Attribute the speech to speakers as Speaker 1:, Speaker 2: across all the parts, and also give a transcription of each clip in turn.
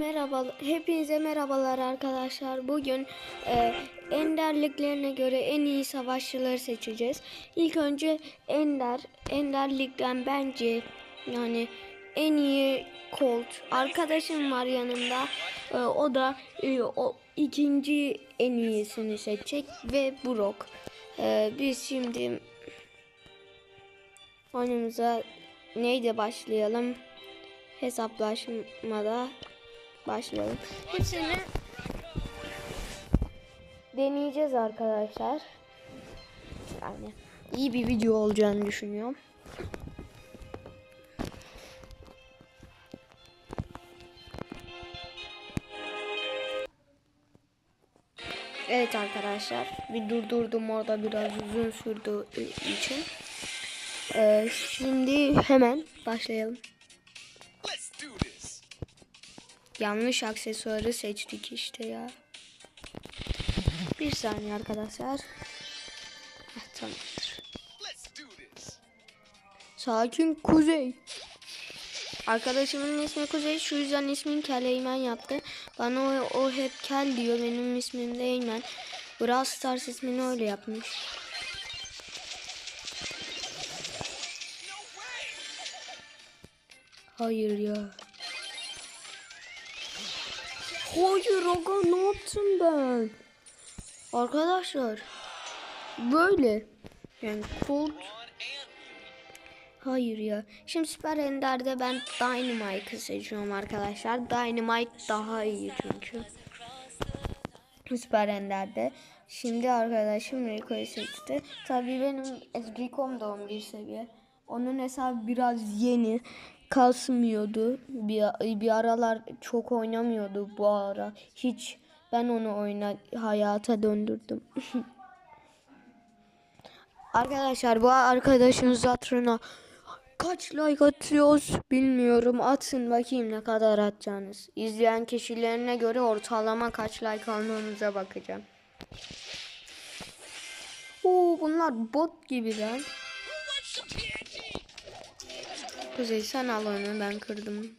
Speaker 1: Merhaba, hepinize merhabalar arkadaşlar. Bugün e, Enderliklerine göre en iyi savaşçıları seçeceğiz. İlk önce Ender, Enderlikten bence yani en iyi Colt. Arkadaşım var yanımda. E, o da e, o ikinci en iyisini seçecek ve Brock. E, biz şimdi oyunumuza neydi başlayalım? Hesaplaşmada başlayalım. Hepsini deneyeceğiz arkadaşlar. Yani iyi bir video olacağını düşünüyorum. Evet arkadaşlar bir durdurdum orada biraz uzun sürdüğü için. Ee, şimdi hemen başlayalım. Yanlış aksesuarı seçtik işte ya. Bir saniye arkadaşlar. Heh, tamamdır.
Speaker 2: Do this.
Speaker 1: Sakin Kuzey. Arkadaşımın ismi Kuzey. Şu yüzden ismini Kel yaptı. Bana o, o hep Kel diyor. Benim ismim de Eymen. Brawl Stars ismini öyle yapmış. Hayır ya. Hayır aga ne yaptım ben? Arkadaşlar. Böyle. Yani Colt. Hayır ya. Şimdi Süper Ender'de ben Dynamite'ı seçiyorum arkadaşlar. Dynamite daha iyi çünkü. Süper Ender'de. Şimdi arkadaşım Rico'yu seçti. Tabii benim Rico'm da 11 seviye. Onun hesabı biraz yeni. Kasmıyordu. Bir, bir aralar çok oynamıyordu bu ara. Hiç ben onu oyna hayata döndürdüm. Arkadaşlar bu arkadaşımız hatırına kaç like atıyoruz bilmiyorum. Atın bakayım ne kadar atacağınız. İzleyen kişilerine göre ortalama kaç like almamıza bakacağım. Oo bunlar bot gibi lan. Kuzey sen al onu ben kırdım.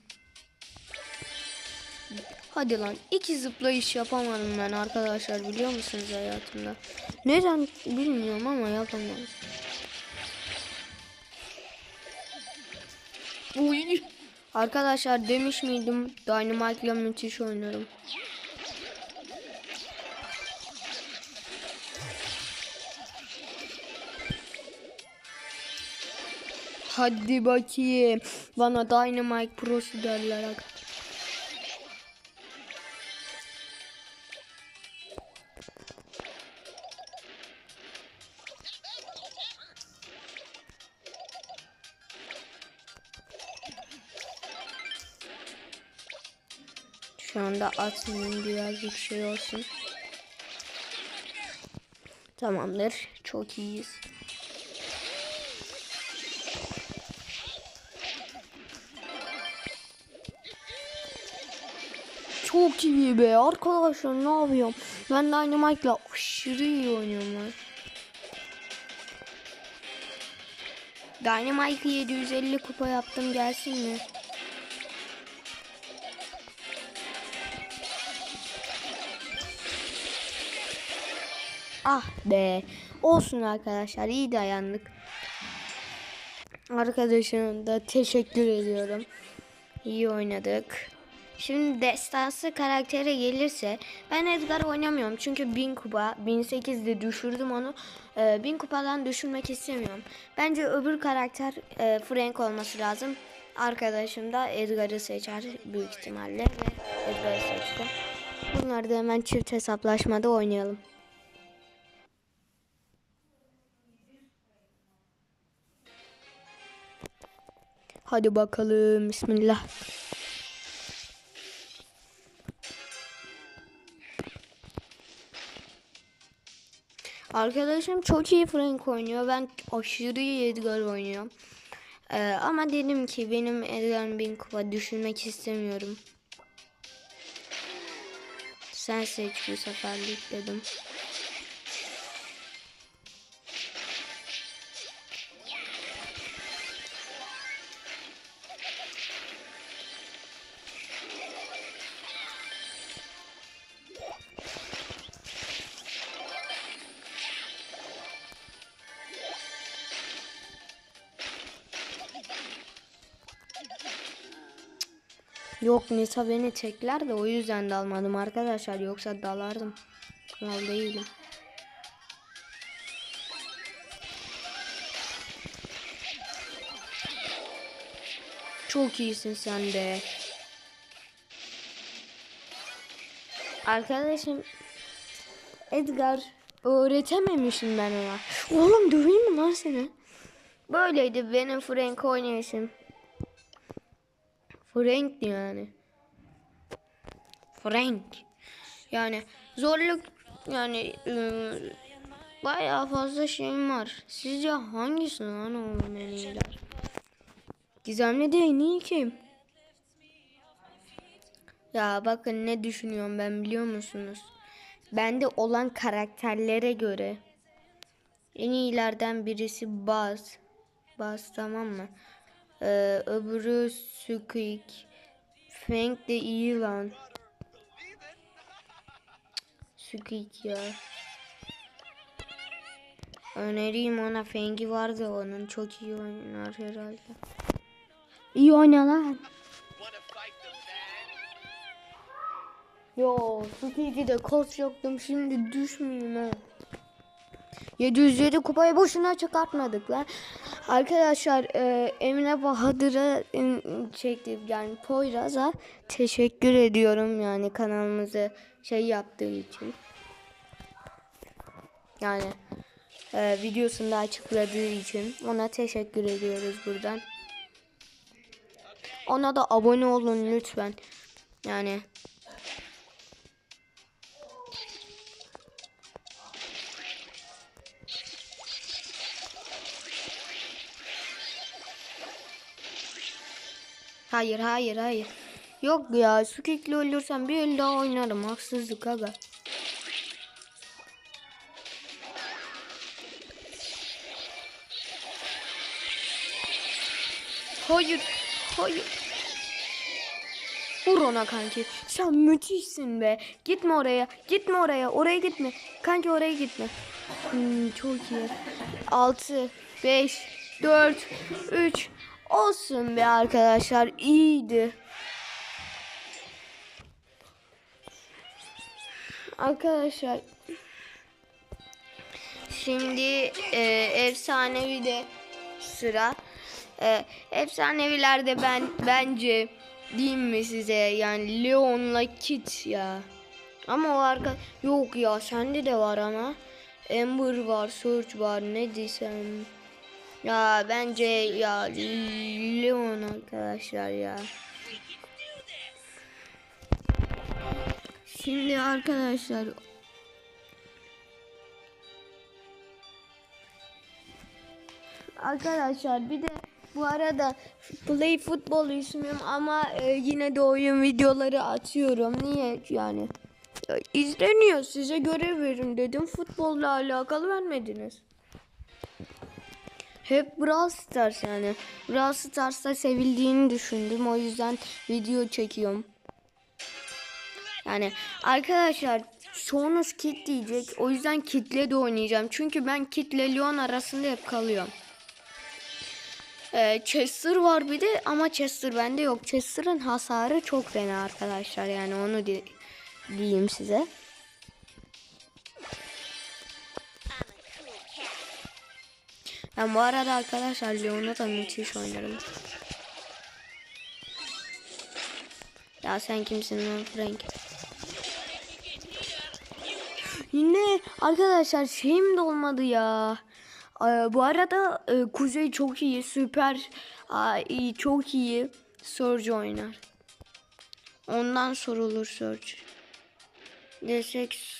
Speaker 1: Hadi lan iki zıplayış yapamadım ben arkadaşlar biliyor musunuz hayatımda? Neden bilmiyorum ama yapamadım. Uy. Arkadaşlar demiş miydim Dynamite ile müthiş oynarım. Hadi bakayım. Bana Dynamite Pro'su derler. Şu anda atmayayım birazcık şey olsun. Tamamdır. Çok iyiyiz. Çok iyi be arkadaşlar ne yapıyorum? Ben Dynamite'la aşırı iyi oynuyorum lan. Dynamite'ı 750 kupa yaptım gelsin mi? Ah be. Olsun arkadaşlar iyi dayandık. Arkadaşım da teşekkür ediyorum. İyi oynadık. Şimdi destansı karaktere gelirse ben Edgar oynamıyorum çünkü 1000 kupa 1008'de düşürdüm onu. Ee, 1000 kupadan düşürmek istemiyorum. Bence öbür karakter e, Frank olması lazım. Arkadaşım da Edgar'ı seçer büyük ihtimalle ve Edgar'ı seçti. Bunları da hemen çift hesaplaşmada oynayalım. Hadi bakalım. Bismillah. Arkadaşım çok iyi Frank oynuyor. Ben aşırı iyi Edgar oynuyorum. Ee, ama dedim ki benim Edgar'ın bin kupa düşünmek istemiyorum. Sen seç bu seferlik dedim. Yok Nisa beni tekler de o yüzden dalmadım arkadaşlar. Yoksa dalardım. Mal değilim. Çok iyisin sen de. Arkadaşım Edgar öğretememişim ben ona. Oğlum döveyim mi lan seni? Böyleydi benim Frank oynayışım. Frank yani. Frank. Yani zorluk yani ıı, bayağı fazla şeyim var. Sizce hangisi lan iyiler? Gizemli de en iyi kim? Ya bakın ne düşünüyorum ben biliyor musunuz? Bende olan karakterlere göre en iyilerden birisi Buzz. Buzz tamam mı? Ee, öbürü Squeak. Frank de iyi lan. Squeak ya. Önereyim ona Fengi vardı onun çok iyi oynar herhalde. İyi oyna lan. Yo, Squeak'i de koç yoktum şimdi düşmeyeyim ha. 707 kupayı boşuna çıkartmadık lan. Arkadaşlar e, Emine Bahadır'a e, çekti yani Poyraz'a teşekkür ediyorum yani kanalımızı şey yaptığı için. Yani e, videosunda açıkladığı için ona teşekkür ediyoruz buradan. Ona da abone olun lütfen. Yani Hayır hayır hayır. Yok ya Sukik'le ölürsem bir el daha oynarım. Haksızlık aga. Hayır. Hayır. Vur ona kanki. Sen müthişsin be. Gitme oraya. Gitme oraya. Oraya gitme. Kanki oraya gitme. Hmm, çok iyi. 6, 5, 4, 3. Olsun be arkadaşlar. iyiydi. Arkadaşlar. Şimdi e, efsanevi de sıra. E, efsanevilerde ben bence diyeyim mi size yani Leon'la Kit ya. Ama o arka yok ya sende de var ama. Amber var, Surge var ne desem. Ya bence ya Leon arkadaşlar ya. Şimdi arkadaşlar Arkadaşlar bir de bu arada Play Football ismim ama e, yine de oyun videoları atıyorum. Niye yani? E, izleniyor size görev verin dedim. Futbolla alakalı vermediniz. Hep Brawl Stars yani. Brawl Stars'ta sevildiğini düşündüm. O yüzden video çekiyorum. Yani arkadaşlar çoğunuz kit diyecek. O yüzden kitle de oynayacağım. Çünkü ben kitle Leon arasında hep kalıyorum. Ee, Chester var bir de ama Chester bende yok. Chester'ın hasarı çok fena arkadaşlar. Yani onu di- diyeyim size. Ben bu arada arkadaşlar Leon'a da müthiş oynarım. Ya sen kimsin lan Frank? Yine arkadaşlar şeyim de olmadı ya. Ee, bu arada e, Kuzey çok iyi, süper, iyi, çok iyi. Surge oynar. Ondan sorulur Surge. Desek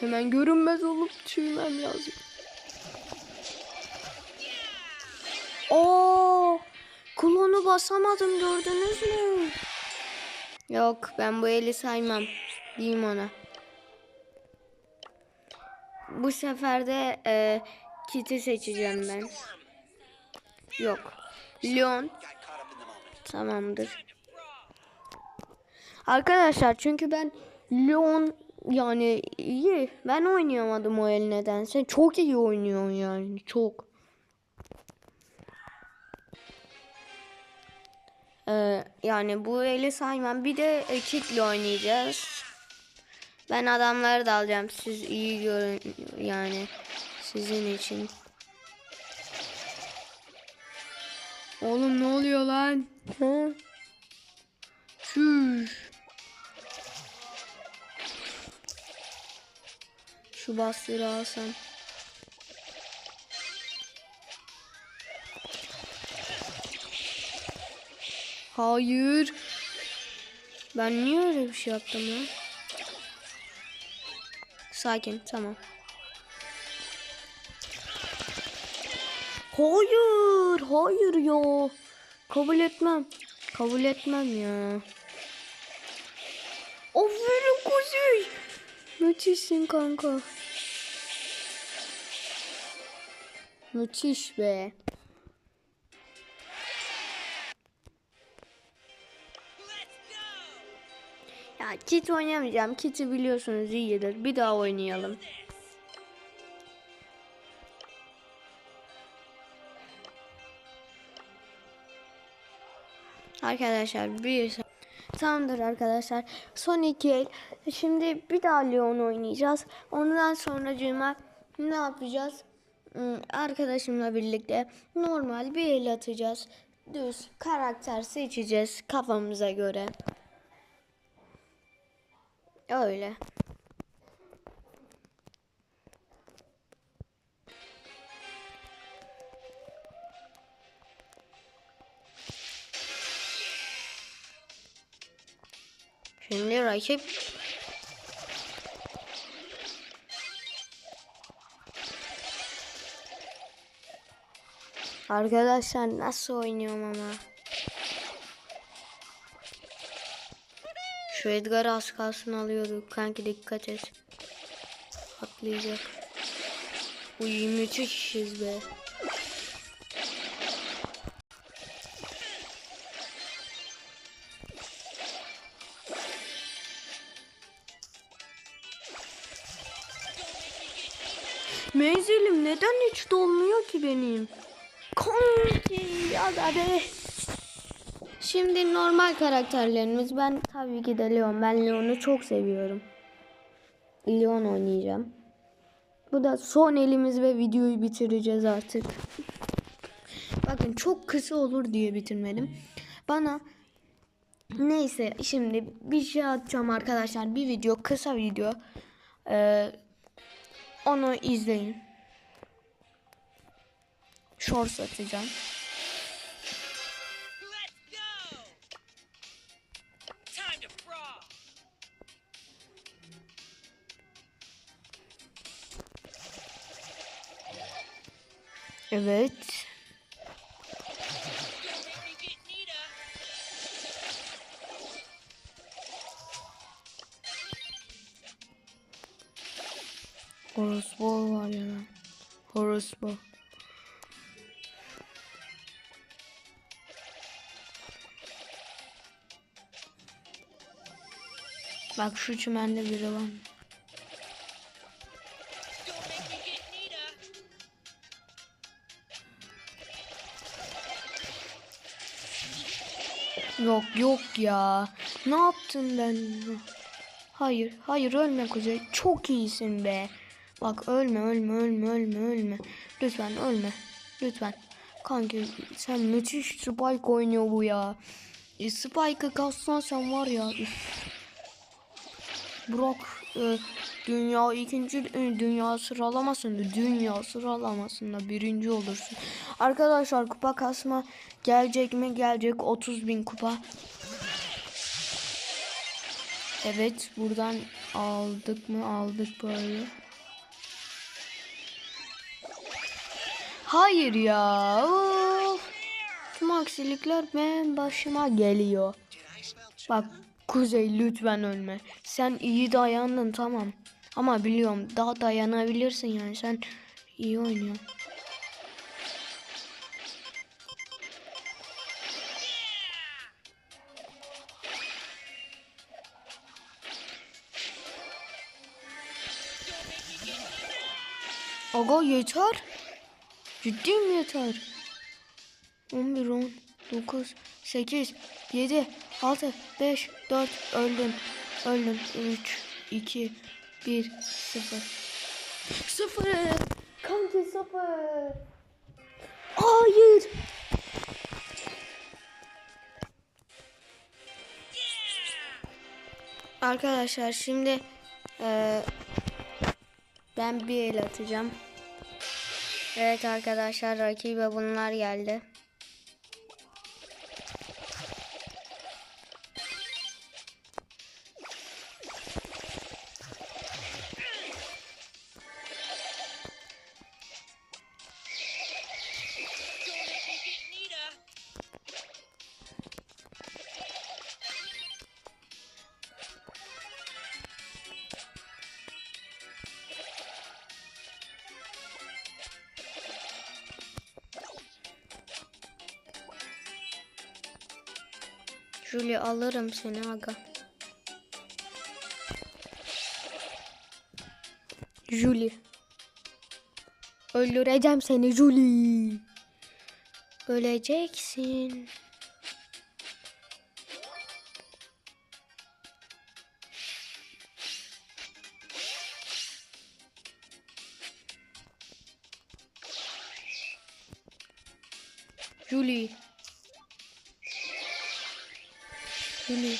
Speaker 1: Hemen görünmez olup tüymem lazım. Oo! Klonu basamadım gördünüz mü? Yok ben bu eli saymam. Diyeyim ona. Bu sefer de e, kiti seçeceğim ben. Yok. Leon. Tamamdır. Arkadaşlar çünkü ben Leon Yani iyi. Ben oynayamadım o el nedense. Çok iyi oynuyor yani. Çok. Ee, yani bu eli saymam. Bir de e, kitle oynayacağız. Ben adamları da alacağım. Siz iyi görün yani. Sizin için. Oğlum ne oluyor lan? Hı? Şuş. Şu bastığı alsam. Hayır. Ben niye öyle bir şey yaptım lan? Sakin tamam. Hayır, hayır ya. Kabul etmem. Kabul etmem ya. Müthişsin kanka. Müthiş be. Ya kit oynamayacağım. Kit'i biliyorsunuz iyidir. Bir daha oynayalım. Arkadaşlar bir Tamamdır arkadaşlar. Son iki el. Şimdi bir daha Leon oynayacağız. Ondan sonra cuma ne yapacağız? Hmm, Arkadaşımla birlikte normal bir el atacağız. Düz karakter seçeceğiz kafamıza göre. Öyle. Şimdi rakip Arkadaşlar nasıl oynuyorum ama. Şu Edgar'ı az kalsın alıyorduk. Kanki dikkat et. Atlayacak. Uy müthişiz be. Neden hiç dolmuyor ki benim? Kanki ya da be. Şimdi normal karakterlerimiz. Ben tabii ki de Leon. Ben Leon'u çok seviyorum. Leon oynayacağım. Bu da son elimiz ve videoyu bitireceğiz artık. Bakın çok kısa olur diye bitirmedim. Bana neyse şimdi bir şey atacağım arkadaşlar. Bir video kısa video. Ee, onu izleyin. Shorts atacağım.
Speaker 2: Let's go! Time to frog!
Speaker 1: Evet. Horosbo var ya lan. Horosbo. Bak şu çimende biri var. Yok yok ya. Ne yaptın ben? Hayır hayır ölme Kuzey. Çok iyisin be. Bak ölme ölme ölme ölme ölme. Lütfen ölme. Lütfen. Kanki sen müthiş Spike oynuyor bu ya. E, Spike'ı kassan sen var ya. üf. Burak e, dünya ikinci e, dünya sıralamasında dünya sıralamasında birinci olursun. Arkadaşlar kupa kasma gelecek mi gelecek 30 bin kupa. Evet buradan aldık mı aldık böyle. Hayır ya. Of. Tüm aksilikler benim başıma geliyor. Bak Kuzey lütfen ölme. Sen iyi dayandın tamam. Ama biliyorum daha dayanabilirsin yani sen iyi oynuyorsun. Aga yeter. Ciddi mi yeter? 11, 10, 9, 8, 7, 6, 5, 4 öldüm. Öldüm. 3, 2, 1, 0. 0. Kanki 0. Hayır. Arkadaşlar şimdi eee, ben bir el atacağım. Evet arkadaşlar rakibe bunlar geldi. Julie alırım seni aga. Julie. Öldüreceğim seni Julie. Öleceksin. Julie. Julie.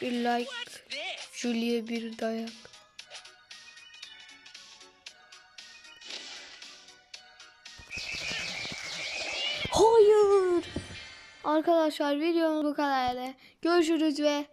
Speaker 1: Bir like. Julie'ye bir dayak. Hayır. Arkadaşlar videomuz bu kadardı. Görüşürüz ve